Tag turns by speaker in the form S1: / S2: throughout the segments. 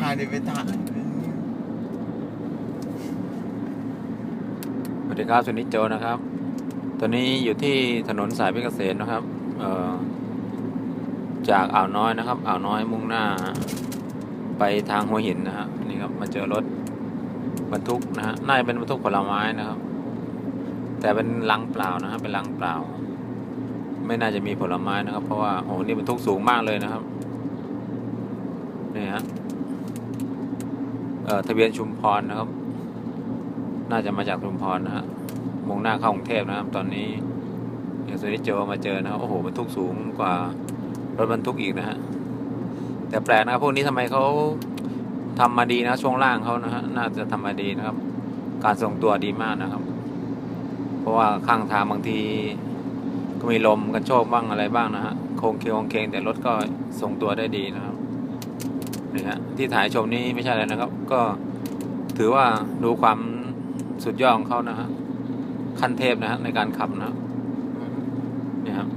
S1: หาเดี๋ยวไปถ่าย
S2: สวัสดีครับสุนิจโจนะครับ ตอนนี้อยู่ที่ถนนสายเพชรเกษมนะครับ เอ่อ จากอ่าวน้อยนะครับ อ่าวน้อยมุ่งหน้า ไปทางหัวหินนะฮะ นี่ครับ มาเจอรถบรรทุกนะฮะ น่าจะเป็นบรรทุกผลไม้นะครับ แต่เป็นลังเปล่านะฮะ เป็นลังเปล่า ไม่น่าจะมีผลไม้นะครับ เพราะว่า โอ้โหนี่บรรทุกสูงมากเลยนะครับนี่ฮะ ทะเบียนชุมพรนะครับ น่าจะมาจากชุมพรนะฮะมุ่งหน้าเข้ากรุงเทพนะครับ ตอนนี้อย่างสุนิจโจมาเจอนะครับโอ้โหบรรทุกสูงกว่ารถบรรทุกอีกนะฮะแต่แปลกนะครับพวกนี้ทำไมเขาทำมาดีนะช่วงล่างเขานะฮะน่าจะทำมาดีนะครับ การทรงตัวดีมากนะครับ เพราะว่าข้างทางบางทีก็มีลมกันโชกบ้างอะไรบ้างนะฮะโค้งเคียงโค้งเคียงแต่รถก็ทรงตัวได้ดีนะครับ นี่ฮะที่ถ่ายชมนี้ไม่ใช่อะไรนะครับ ก็ถือว่าดูความสุดยอดของเขานะฮะขั้นเทพนะฮะในการขับนะนี่ครับ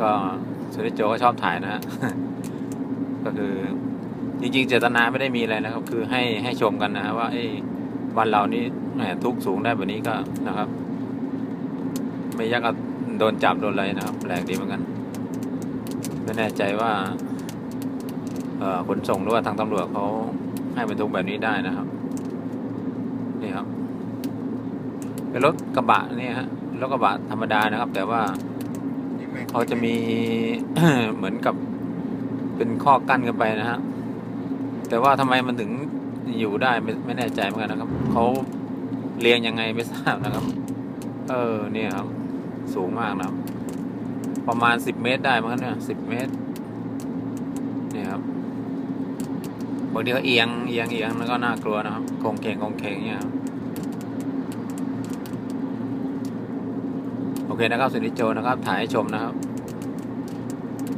S2: ก็สุริโจก็ชอบถ่ายนะฮะก็คือจริงๆ เจตนาไม่ได้มีอะไรนะครับ คือให้ให้ชมกันนะว่าไอ้วันเรานี่แหมทุกสูงได้แบบนี้ก็นะครับ ไม่ยากก็โดนจับโดนอะไรนะครับ แปลกดีเหมือนกัน ไม่แน่ใจว่า ขนส่งหรือว่าทางตำรวจเขาให้บรรทุกแบบนี้ได้นะครับ นี่ครับ เป็นรถกระบะนี่ฮะรถกระบะธรรมดานะครับ แต่ว่าเขาจะมีเหมือนกับเป็นข้อกั้นกันไปนะฮะแต่ว่าทำไมมันถึงอยู่ได้ไม่ไม่แน่ใจเหมือนกันนะครับเขาเรียงยังไงไม่ทราบนะครับ เออเนี่ยครับ สูงมากนะครับ ประมาณสิบเมตรได้มั้งเนี่ยสิบเมตรเนี่ยครับบางทีก็เอียงเอียงเอียงแล้วก็น่ากลัวนะครับโคงเคงโคงเคงเนี่ยครับโอเคนะครับสุนิโจนะครับถ่ายให้ชมนะครับ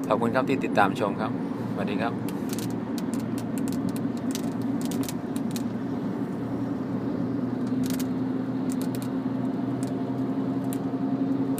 S2: ขอบคุณครับที่ติดตามชมครับสวัสดีครับ